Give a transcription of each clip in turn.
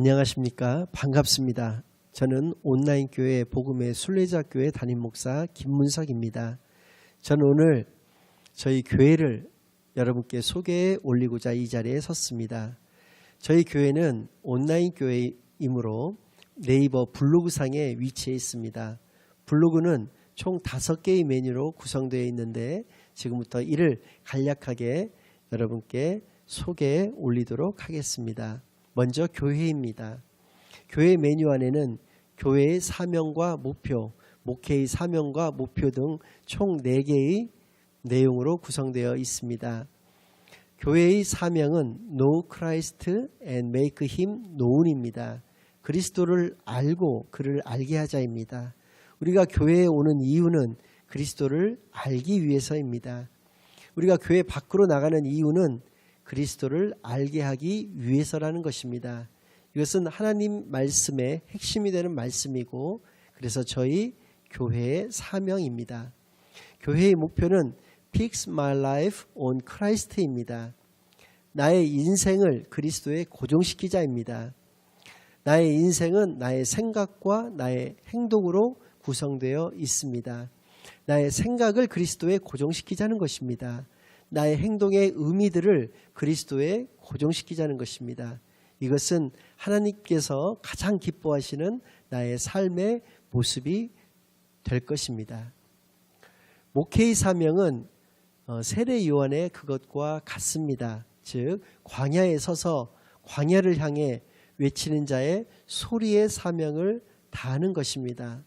안녕하십니까. 반갑습니다. 저는 온라인 교회 복음의 순례자 교회 담임 목사 김문석입니다. 저는 오늘 저희 교회를 여러분께 소개해 올리고자 이 자리에 섰습니다. 저희 교회는 온라인 교회이므로 네이버 블로그상에 위치해 있습니다. 블로그는 총 다섯 개의 메뉴로 구성되어 있는데 지금부터 이를 간략하게 여러분께 소개해 올리도록 하겠습니다. 먼저 교회입니다. 교회 메뉴 안에는 교회의 사명과 목표, 목회의 사명과 목표 등 총 4개의 내용으로 구성되어 있습니다. 교회의 사명은 Know Christ and Make Him Known입니다. 그리스도를 알고 그를 알게 하자입니다. 우리가 교회에 오는 이유는 그리스도를 알기 위해서입니다. 우리가 교회 밖으로 나가는 이유는 그리스도를 알게 하기 위해서라는 것입니다. 이것은 하나님 말씀의 핵심이 되는 말씀이고 그래서 저희 교회의 사명입니다. 교회의 목표는 Fix My Life on Christ입니다. 나의 인생을 그리스도에 고정시키자입니다. 나의 인생은 나의 생각과 나의 행동으로 구성되어 있습니다. 나의 생각을 그리스도에 고정시키자는 것입니다. 나의 행동의 의미들을 그리스도에 고정시키자는 것입니다. 이것은 하나님께서 가장 기뻐하시는 나의 삶의 모습이 될 것입니다. 목회의 사명은 어, 세례 요한의 그것과 같습니다. 즉 광야에 서서 광야를 향해 외치는 자의 소리의 사명을 다하는 것입니다.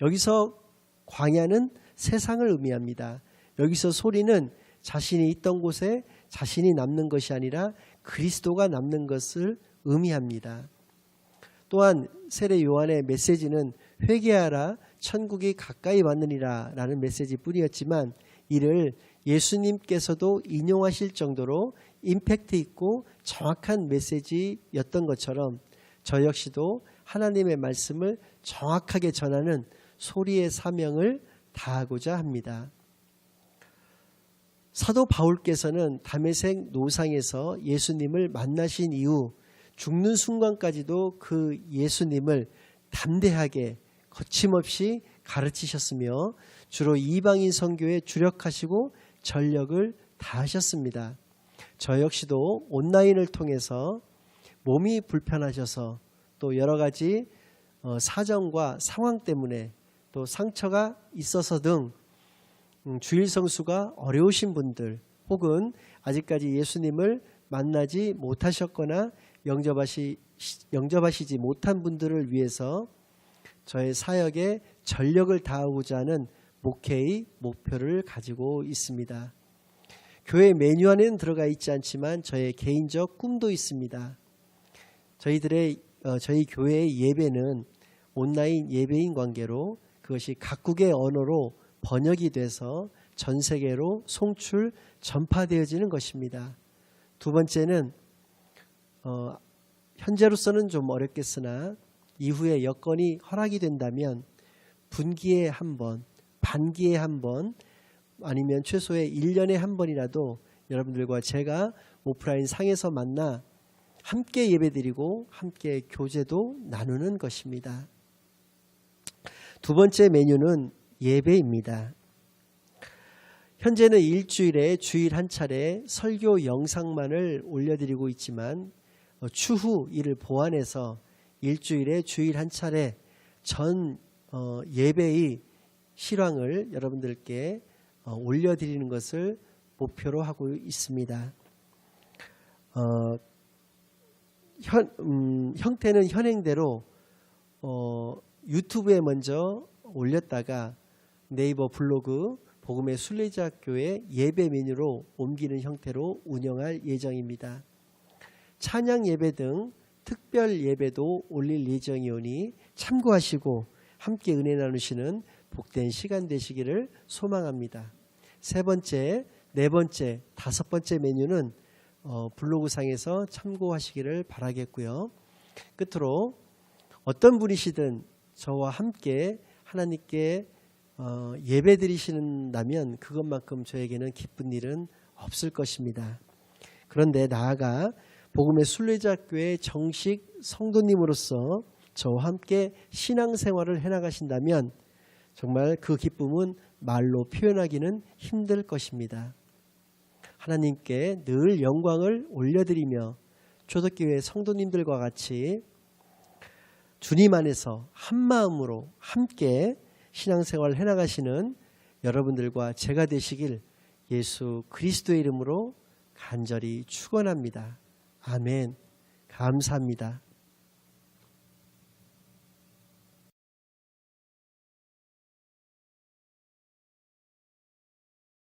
여기서 광야는 세상을 의미합니다. 여기서 소리는 자신이 있던 곳에 자신이 남는 것이 아니라 그리스도가 남는 것을 의미합니다. 또한 세례 요한의 메시지는 회개하라 천국이 가까이 왔느니라 라는 메시지뿐이었지만 이를 예수님께서도 인용하실 정도로 임팩트 있고 정확한 메시지였던 것처럼 저 역시도 하나님의 말씀을 정확하게 전하는 소리의 사명을 다하고자 합니다. 사도 바울께서는 담에색 노상에서 예수님을 만나신 이후 죽는 순간까지도 그 예수님을 담대하게 거침없이 가르치셨으며 주로 이방인 선교에 주력하시고 전력을 다하셨습니다. 저 역시도 온라인을 통해서 몸이 불편하셔서 또 여러 가지 어, 사정과 상황 때문에 또 상처가 있어서 등 음, 주일 성수가 어려우신 분들 혹은 아직까지 예수님을 만나지 못하셨거나 영접하시, 영접하시지 못한 분들을 위해서 저의 사역에 전력을 다하고자 하는 목회의 목표를 가지고 있습니다. 교회 메뉴 안에는 들어가 있지 않지만 저의 개인적 꿈도 있습니다. 저희들의 어, 저희 교회의 예배는 온라인 예배인 관계로 그것이 각국의 언어로 번역이 돼서 전 세계로 송출 전파되어지는 것입니다. 두 번째는 어, 현재로서는 좀 어렵겠으나 이후에 여건이 허락이 된다면 분기에 한 번, 반기에 한 번, 아니면 최소의 1년에 한 번이라도 여러분들과 제가 오프라인 상에서 만나 함께 예배드리고 함께 교제도 나누는 것입니다. 두 번째 메뉴는 예배입니다. 현재는 일주일에 주일 한 차례 설교 영상만을 올려드리고 있지만 어, 추후 이를 보완해서 일주일에 주일 한 차례 전 어, 예배의 실황을 여러분들께 어, 올려드리는 것을 목표로 하고 있습니다. 어, 현, 음, 형태는 현행대로 어, 유튜브에 먼저 올렸다가 네이버 블로그 복음의 순례자교회 예배 메뉴로 옮기는 형태로 운영할 예정입니다. 찬양 예배 등 특별 예배도 올릴 예정이오니 참고하시고 함께 은혜 나누시는 복된 시간 되시기를 소망합니다. 세 번째, 네 번째, 다섯 번째 메뉴는 어, 블로그상에서 참고하시기를 바라겠고요. 끝으로 어떤 분이시든 저와 함께 하나님께 어, 예배 드리신다면 그것만큼 저에게는 기쁜 일은 없을 것입니다. 그런데 나아가 복음의 순례자교회 정식 성도님으로서 저와 함께 신앙생활을 해나가신다면 정말 그 기쁨은 말로 표현하기는 힘들 것입니다. 하나님께 늘 영광을 올려드리며 초대교회 성도님들과 같이 주님 안에서 한 마음으로 함께 신앙생활을 해나가시는 여러분들과 제가 되시길 예수 그리스도의 이름으로 간절히 축원합니다. 아멘. 감사합니다.